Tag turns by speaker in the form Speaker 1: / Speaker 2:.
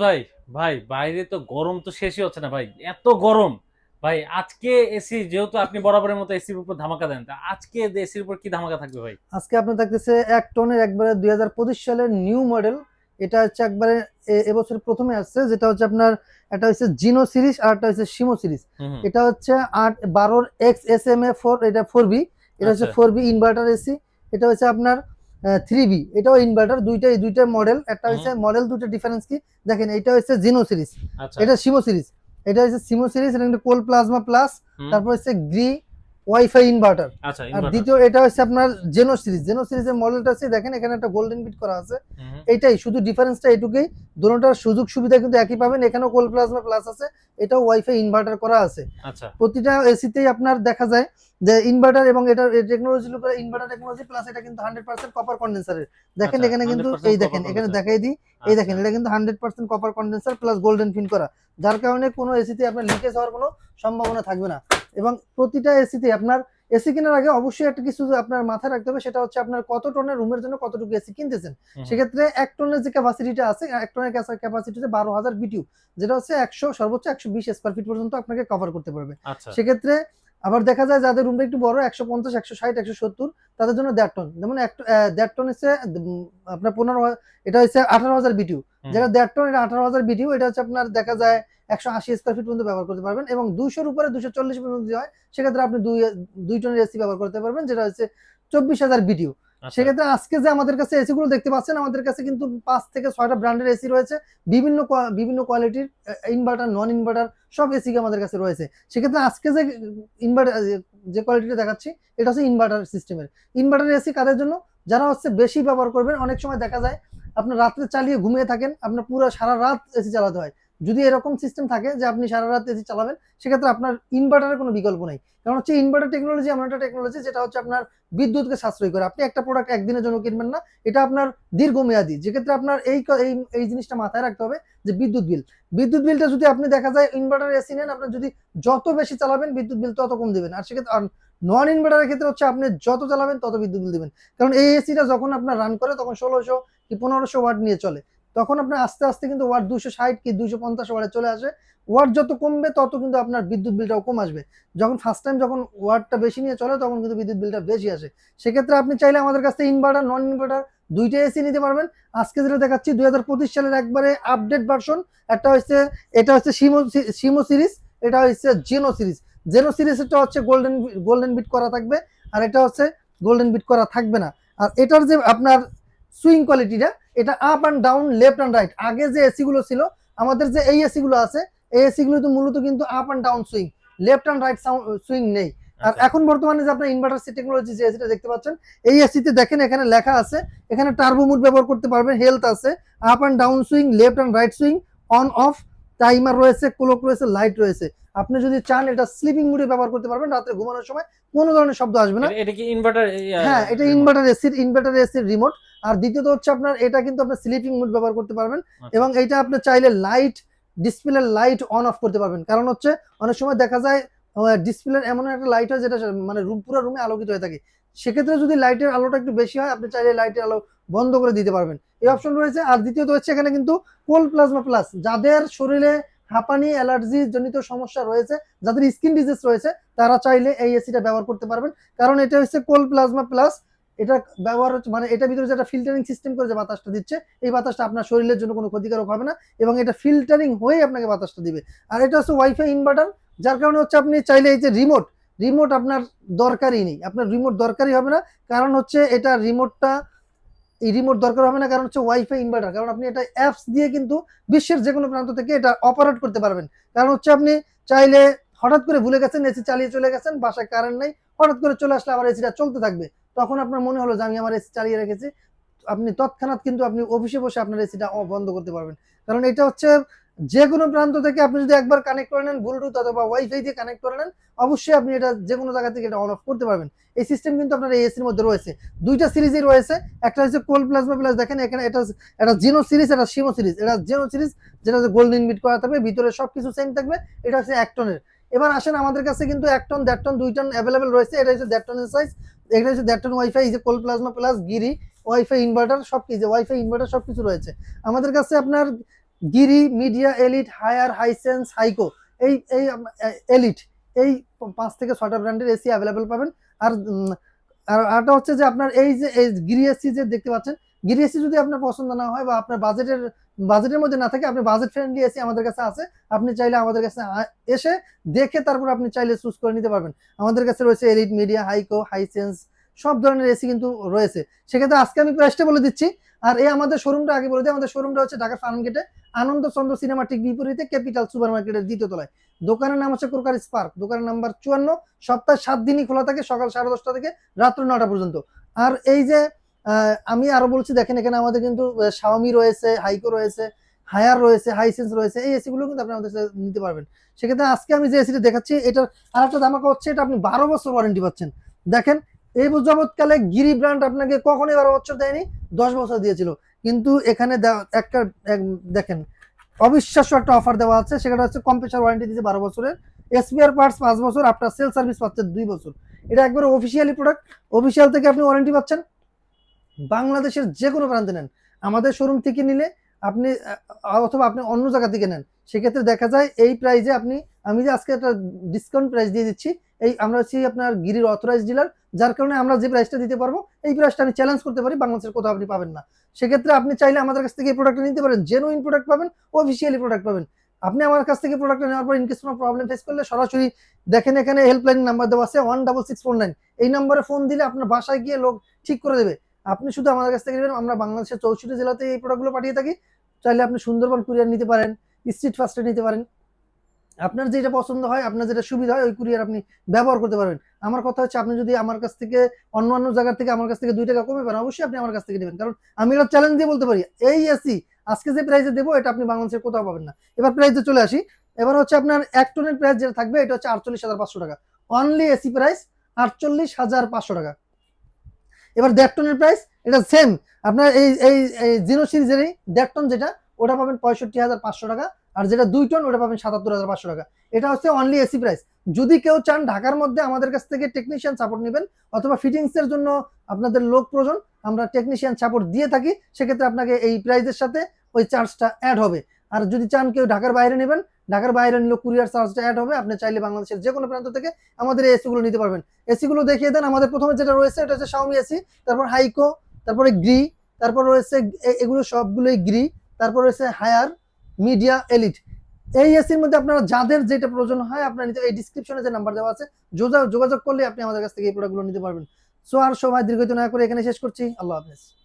Speaker 1: ভাই ভাই বাইরে তো গরম তো শেষই হচ্ছে না ভাই এত গরম। ভাই আজকে এসি যেহেতু আপনি বরাবরের মতো এসির উপর ধামাকা দেন তা আজকে এসির উপর কি ধামাকা থাকবে ভাই?
Speaker 2: আজকে আপনার থাকতেছে এক টনের একবারে দুই হাজার পঁচিশ সালের নিউ মডেল এটা হচ্ছে একবারে এবছর প্রথমে আসছে যেটা হচ্ছে আপনার একটা হচ্ছে জিনো সিরিজ আর একটা হচ্ছে সিমো সিরিজ এটা হচ্ছে আট বারোর X S M A four এটা ফোর বি এটা হচ্ছে। ফোর বি ইনভার্টার এসি এটা হচ্ছে আপনার থ্রি বি এটাও ইনভার্টার দুইটাই দুইটা মডেল একটা হচ্ছে মডেল দুটা ডিফারেন্স কি? দেখেন এটা হচ্ছে জিনো সিরিজ
Speaker 1: আচ্ছা।
Speaker 2: এটা সিমো সিরিজ এটা হচ্ছে সিমো সিরিজ এটা কোল প্লাজমা প্লাস তারপর হচ্ছে গ্রি ওয়াইফাই ইনভার্টার
Speaker 1: আচ্ছা
Speaker 2: আর দ্বিতীয় এটা হচ্ছে আপনার জেনো সিরিজ জেনো সিরিজের মডেলটা আছে দেখেন এখানে একটা গোল্ডেন বিট করা আছে।
Speaker 1: হুম,
Speaker 2: এইটাই শুধু ডিফারেন্সটা এটুকুই দুটোটার সুযোগ সুবিধা কিন্তু একই পাবেন। এখানেও কোল প্লাজমা প্লাস আছে এটাও ওয়াইফাই ইনভার্টার করা আছে।
Speaker 1: আচ্ছা।
Speaker 2: প্রতিটা এসিতেই আপনার দেখা যায় যে ইনভার্টার এবং এটা টেকনোলজির উপরে ইনভার্টার টেকনোলজি প্লাস এটা কিন্তু হান্ড্রেড পার্সেন্ট কপার কন্ডেন্সারের দেখেন
Speaker 1: আচ্ছা,
Speaker 2: এখানে কিন্তু
Speaker 1: 100%
Speaker 2: এই দেখেন এখানে দেখাই দিই এই দেখেন
Speaker 1: আচ্ছা,
Speaker 2: এটা কিন্তু hundred percent copper condenser plus golden fin করা। যার কারণে কোনো এসিতে আপনার লিকেজ হওয়ার কোনো সম্ভাবনা থাকবে না। এবং প্রতিটা এসিতে আপনার এসি কেনার আগে অবশ্যই একটা কিছু আপনার মাথায় রাখতে হবে সেটা হচ্ছে আপনার কত টনের রুমের জন্য কতটুকু এসি কিনতেছেন। সেক্ষেত্রে এক টনের যে ক্যাপাসিটিটা আছে এক টনের ক্যাপাসিটি হচ্ছে বারো হাজার বিটিউ যেটা হচ্ছে একশো সর্বোচ্চ একশো বিশ স্কোয়ার ফিট পর্যন্ত আপনাকে কভার করতে পারবে।
Speaker 1: আচ্ছা।
Speaker 2: সেক্ষেত্রে আবার দেখা যায় যাদের রুমটা একটু বড় একশো পঞ্চাশ একশো ষাট একশো সত্তর তাদের জন্য দেড় টন যেমন দেড় টন হচ্ছে আপনার পনেরো এটা হচ্ছে আঠারো হাজার বিটিউ যেটা দেড় টন এটা আঠারো হাজার বিটিউ এটা হচ্ছে আপনার দেখা যায় একশো আশি স্কোয়ার ফিট পর্যন্ত ব্যবহার করতে পারবেন এবং দুশোর উপরে দুশো চল্লিশ পর্যন্ত হয় সেক্ষেত্রে আপনি দুই দুই টনের এসি ব্যবহার করতে পারবেন যেটা হচ্ছে চব্বিশ হাজার বিটিউ সেক্ষেত্রে আজকে যে আমাদের কাছে এসি গুলো দেখতে পাচ্ছেন, আমাদের কাছে কিন্তু পাঁচ থেকে ছয়টা ব্র্যান্ডের এসি রয়েছে। বিভিন্ন বিভিন্ন কোয়ালিটির ইনভার্টার নন ইনভার্টার সব এসি আমাদের কাছে রয়েছে। সেক্ষেত্রে আজকে যে ইনভার্টার যে কোয়ালিটিটা দেখাচ্ছি, এটা হচ্ছে ইনভার্টার সিস্টেমের ইনভার্টার এসি কাদের জন্য? যারা হচ্ছে বেশি ব্যবহার করবেন, অনেক সময় দেখা যায়, আপনার রাত্রে চালিয়ে ঘুমিয়ে থাকেন, আপনার পুরো সারা রাত এসি চালাতে হয়। যদি এরকম সিস্টেম থাকে যে আপনি সারা রাত এসি চালাবেন, সেক্ষেত্রে আপনার ইনভার্টারের কোনো বিকল্প নেই। কারণ হচ্ছে ইনভার্টার টেকনোলজি এমন একটা টেকনোলজি যেটা হচ্ছে আপনার বিদ্যুৎকে সাশ্রয় করে। আপনি একটা প্রোডাক্ট একদিনের জন্য কিনবেন না, এটা আপনার দীর্ঘমেয়াদী। যেক্ষেত্রে আপনার এই এই জিনিসটা মাথায় রাখতে হবে যে বিদ্যুৎ বিল। বিদ্যুৎ বিলটা যদি আপনি দেখা যায় ইনভার্টার এসি নেন আপনার যদি যত বেশি চালাবেন, বিদ্যুৎ বিল তত কম দিবেন। আর সেক্ষেত্রে নন ইনভার্টারের ক্ষেত্রে হচ্ছে আপনি যত চালাবেন, তত বিদ্যুৎ বিল দিবেন। কারণ এই এসিটা যখন আপনার রান করে, তখন ষোলোশো কি পনেরোশো ওয়াট নিয়ে চলে। তখন আপনার আস্তে আস্তে কিন্তু ওয়াট দুশো ষাট কি দুশো পঞ্চাশ ওয়াটে চলে আসে। ওয়াট যত কমবে, তত কিন্তু আপনার বিদ্যুৎ বিলটাও কম আসবে। যখন ফার্স্ট টাইম যখন ওয়াটটা বেশি নিয়ে চলে, তখন কিন্তু বিদ্যুৎ বিলটা বেশি আসে। সেক্ষেত্রে আপনি চাইলে আমাদের কাছ থেকে ইনভার্টার নন ইনভার্টার দুইটা এসি নিতে পারবেন। আজকে যেটা দেখাচ্ছি, দুই হাজার পঁচিশ সালের একবারে আপডেট ভার্সন একটা হচ্ছে, এটা হচ্ছে সিমো সিমো সিরিজ এটা হচ্ছে জেনো সিরিজ জেনো সিরিজটা হচ্ছে গোল্ডেন গোল্ডেন বিট করা থাকবে, আর এটা হচ্ছে গোল্ডেন বিট করা থাকবে না। আর এটার যে আপনার সুইং কোয়ালিটিটা এটা up and down left and right আগে যে এসি গুলো ছিল আমাদের যে এই এসি গুলো আছে এই এসি গুলো তো মূলত কিন্তু up and down swing left and right swing নেই। আর
Speaker 1: আচ্ছা,
Speaker 2: এখন বর্তমানে যে আপনার ইনভার্টার টেকনোলজি যে এসিটা দেখতে পাচ্ছেন এই এসিতে দেখেন এখানে লেখা আছে এখানে টার্বো মুড ব্যবহার করতে পারবেন হেলথ আছে up and down swing left and right swing on off timer রয়েছে ক্লোক রয়েছে লাইট রয়েছে। আপনি যদি চান এটা স্লিপিং মুডে ব্যবহার করতে পারবেন রাত্রে ঘুমানোর সময় কোনো ধরনের শব্দ আসবে না।
Speaker 1: এটা- এটা কি ইনভার্টার
Speaker 2: হ্যাঁ এটা ইনভার্টার এসির ইনভার্টার এসির রিমোট আর দ্বিতীয়ত হচ্ছে আপনার এটা কিন্তু আপনি স্লিপিং মুড ব্যবহার করতে পারবেন।
Speaker 1: আচ্ছা।
Speaker 2: এবং এটা আপনি চাইলে light display light on off করতে পারবেন। কারণ হচ্ছে অনেক সময় দেখা যায় ডিসপ্লে এমন একটা লাইট হয় যেটা মানে রুম পুরো রুমে আলোকিত হয়ে থাকে। সেক্ষেত্রে যদি লাইটের আলোটা একটু বেশি হয়, আপনি চাইলে লাইটের আলো বন্ধ করে দিতে পারবেন। এই অপশন রয়েছে। আর দ্বিতীয়ত হচ্ছে এখানে কিন্তু কোল প্লাজমা প্লাস যাদের শরীরে হাঁপানি অ্যালার্জি জনিত সমস্যা রয়েছে, যাদের স্কিন ডিজিজ রয়েছে, তারা চাইলে এই এসিটা ব্যবহার করতে পারবেন। কারণ এটা হচ্ছে কোল প্লাজমা প্লাস এটা ব্যবহার হচ্ছে মানে এটা ভিতরে যেটা ফিল্টারিং সিস্টেম করে যে বাতাসটা দিচ্ছে, এই বাতাসটা আপনার শরীরের জন্য কোনো ক্ষতিকারক হবে না এবং এটা ফিল্টারিং হয়ে আপনাকে বাতাসটা দিবে। আর এটা হচ্ছে ওয়াইফাই ইনভার্টার যার কারণে হচ্ছে আপনি চাইলে এই যে রিমোট রিমোট আপনার দরকারই নেই। আপনার রিমোট দরকারই হবে না, কারণ হচ্ছে এটা রিমোটটা এই রিমোট দরকার হবে না, কারণ হচ্ছে ওয়াইফাই ইনভার্টার কারণ আপনি এটা অ্যাপস দিয়ে কিন্তু বিশ্বের যে কোনো প্রান্ত থেকে এটা অপারেট করতে পারবেন। কারণ হচ্ছে আপনি চাইলে হঠাৎ করে ভুলে গেছেন এসি চালিয়ে চলে গেছেন, বাসায় কারেন্ট নেই, হঠাৎ করে চলে আসলে আবার এসিটা চলতে থাকবে। তখন আপনার মনে হলো যে আমি আমার এসি চালিয়ে রেখেছি। আপনি তৎক্ষণাৎ কিন্তু আপনি অফিসে বসে আপনার এসিটা বন্ধ করতে পারবেন। কারণ এটা হচ্ছে যে কোনো প্রান্ত থেকে আপনি যদি একবার কানেক্ট করে নেন ব্লুটুথ অথবা ওয়াইফাই দিয়ে কানেক্ট করে নেন, অবশ্যই আপনি এটা যে কোনো জায়গা থেকে এটা অন অফ করতে পারবেন। এই সিস্টেম কিন্তু আপনার এই এসির মধ্যে রয়েছে। দুইটা সিরিজই রয়েছে। একটা হচ্ছে কোল প্লাজমা প্লাস দেখেন এখানে এটা এটা জিনো সিরিজ এটা সিমো সিরিজ এটা জেনো সিরিজ যেটা গোল্ডেন বিট করা থাকবে ভিতরে সবকিছু সেম থাকবে। এটা হচ্ছে এক টনের এবার আসেন আমাদের কাছে কিন্তু এক টন দেড় টন দুই টন অ্যাভেলেবেল রয়েছে। এটা হচ্ছে দেড় টনের সাইজ এটা হচ্ছে দেড় টন ওয়াইফাই যে cold plasma plus Gree wifi inverter সব কিছু ওয়াইফাই ইনভার্টার সব কিছু রয়েছে। আমাদের কাছে আপনার Gree, Midea, Elite, Haier, Hisense, Haiko, এই এই এলিট, এই পাঁচ থেকে ছয়টা ব্র্যান্ডের এসি অ্যাভেলেবেল পাবেন। আর আর, আরটা হচ্ছে যে আপনার এই যে, এই গিরি এসি যে দেখতে পাচ্ছেন, গিরি এসি যদি আপনার পছন্দ না হয় বা আপনার বাজেটের বাজেটের মধ্যে না থাকে, আপনি বাজেট ফ্রেন্ডলি এসি আমাদের কাছে আছে, আপনি চাইলে আমাদের কাছে এসে দেখে তারপর আপনি চাইলে চুজ করে নিতে পারবেন। আমাদের কাছে রয়েছে এলিট, মিডিয়া, হাইকো, হাইসেন্স, সব ধরনের এসি কিন্তু রয়েছে। সেক্ষেত্রে আজকে আমি প্রাইসটা বলে দিচ্ছি। আর এই আমাদের শোরুমটা আগে বলে দিই, আমাদের শোরুমটা হচ্ছে ঢাকার ফার্ম গেটে। আনন্দ চন্দ্র সিনেমা ঠিক বিপরীতে ক্যাপিটাল সুপার মার্কেটের দ্বিতীয় তলায়। দোকানের নাম হচ্ছে ক্রোকার স্পার্ক দোকানের নাম্বার চুয়ান্ন। সপ্তাহে সাত দিনই খোলা থাকে, সকাল সাড়ে দশটা থেকে রাত্র নটা পর্যন্ত। আর এই যে আমি আরও বলছি, দেখেন এখানে আমাদের কিন্তু শাওমি রয়েছে হাইকো রয়েছে হায়ার রয়েছে হাইসেন্স রয়েছে, এই এসি গুলো কিন্তু আপনি আমাদের নিতে পারবেন। সেক্ষেত্রে আজকে আমি যে এসিটা দেখাচ্ছি, এটার আর একটা ধামাকা হচ্ছে, এটা আপনি বারো বছর ওয়ারেন্টি পাচ্ছেন। দেখেন, এই যাবৎকালে গিরি ব্র্যান্ড আপনাকে কখনোই বারো বছর দেয়নি, দশ বছর দিয়েছিল। কিন্তু এখানে একটা, এক- দেখেন, অবিশ্বাস্য একটা অফার দেওয়া আছে সেটা হচ্ছে কম্প্রেসার ওয়ারেন্টি দিচ্ছে বারো বছরের এসপিআর পার্টস পাঁচ বছর আপনার সেল সার্ভিস পাচ্ছেন দুই বছর। এটা একবারে অফিসিয়ালি প্রোডাক্ট অফিসিয়াল থেকে আপনি ওয়ারেন্টি পাচ্ছেন। বাংলাদেশের যে কোনো প্রান্তে নেন। আমাদের শোরুম থেকে নিলে আপনি অথবা আপনি অন্য জায়গা থেকে নেন। সেক্ষেত্রে দেখা যায় এই প্রাইজে আপনি আমি যে আজকে একটা ডিসকাউন্ট প্রাইস দিয়ে দিচ্ছি, এই আমরা হচ্ছি আপনার গিরির অথরাইজ ডিলার যার কারণে আমরা যে প্রাইসটা দিতে পারব, এই প্রাইসটা আমি চ্যালেঞ্জ করতে পারি, বাংলাদেশের কোথাও আপনি পাবেন না। সেক্ষেত্রে আপনি চাইলে আমাদের কাছ থেকে এই প্রোডাক্টটা নিতে পারেন জেনুইন প্রোডাক্ট পাবেন অফিসিয়ালি প্রোডাক্ট পাবেন। আপনি আমার কাছ থেকে প্রোডাক্টটা নেওয়ার পর ইনকেস কোনো প্রবলেম ফেস করলে সরাসরি দেখেন এখানে হেল্পলাইন নাম্বার দেওয়া আছে one double six four nine এই নাম্বারে ফোন দিলে আপনার বাসায় গিয়ে লোক ঠিক করে দেবে। আপনি শুধু আমাদের কাছ থেকে নেবেন, আমরা বাংলাদেশের চৌষট্টি জেলাতে এই প্রোডাক্টগুলো পাঠিয়ে থাকি। চাইলে আপনি সুন্দরবন কুরিয়ার নিতে পারেন স্ট্রিট ফাস্টে নিতে পারেন আপনার যেটা পছন্দ হয়, আপনার যেটা সুবিধা হয়, ওই কুরিয়ার আপনি ব্যবহার করতে পারবেন। আমার কথা হচ্ছে, আপনি যদি আমার কাছ থেকে অন্য অন্য জায়গা থেকে আমার কাছ থেকে দুই টাকা কমে পান, অবশ্যই আপনি আমার কাছ থেকে নেবেন। কারণ আমি এটা চ্যালেঞ্জ দিয়ে বলতে পারি, এই এসি আজকে যে প্রাইসে দেবো, এটা আপনি বাংলাদেশের কোথাও পাবেন না। এবার প্রাইসে চলে আসি। এবার হচ্ছে আপনার এক টনের প্রাইস যেটা থাকবে, এটা হচ্ছে আটচল্লিশ হাজার পাঁচশো টাকা। অনলি এসি প্রাইস আটচল্লিশ হাজার পাঁচশো টাকা। এবার দেড় টনের প্রাইস এটা সেম আপনার এই এই জিরো সিরিজেরই দেড় টন যেটা, ওটা পাবেন পঁয়ষট্টি হাজার পাঁচশো টাকা। আর যেটা দুই টন, ওটা পাবেন সাতাত্তর হাজার পাঁচশো টাকা। এটা হচ্ছে অনলি এসি প্রাইস যদি কেউ চান ঢাকার মধ্যে আমাদের কাছ থেকে টেকনিশিয়ান সাপোর্ট নেবেন, অথবা ফিটিংস এর জন্য আপনাদের লোক প্রয়োজন, আমরা টেকনিশিয়ান সাপোর্ট দিয়ে থাকি, সেক্ষেত্রে আপনাকে এই প্রাইসের সাথে ওই চার্জটা অ্যাড হবে। আর যদি চান কেউ ঢাকার বাইরে নেবেন, ঢাকার বাইরে নিলে কুরিয়ার চার্জটা অ্যাড হবে, আপনি চাইলে বাংলাদেশের যে কোনো প্রান্ত থেকে আমাদের এসিগুলো নিতে পারবেন। এসিগুলো দেখিয়ে দেন, আমাদের প্রথমে যেটা রয়েছে, এটা হচ্ছে শাওমি এসি তারপর হাইকো তারপরে গ্রি তারপর রয়েছে এগুলো সবগুলোই গ্রি তারপর রয়েছে হায়ার মিডিয়া এলিট। এই এসির মধ্যে আপনারা যাদের যেটা প্রয়োজন হয় আপনার নিতে এই ডিসক্রিপশনে যে নাম্বার দেওয়া আছে, যোগা- যোগাযোগ করলে আপনি আমাদের কাছ থেকে এই প্রোডাক্টগুলো নিতে পারবেন। সো আর সময় দীর্ঘত না করে এখানে শেষ করছি। আল্লাহ হাফেজ।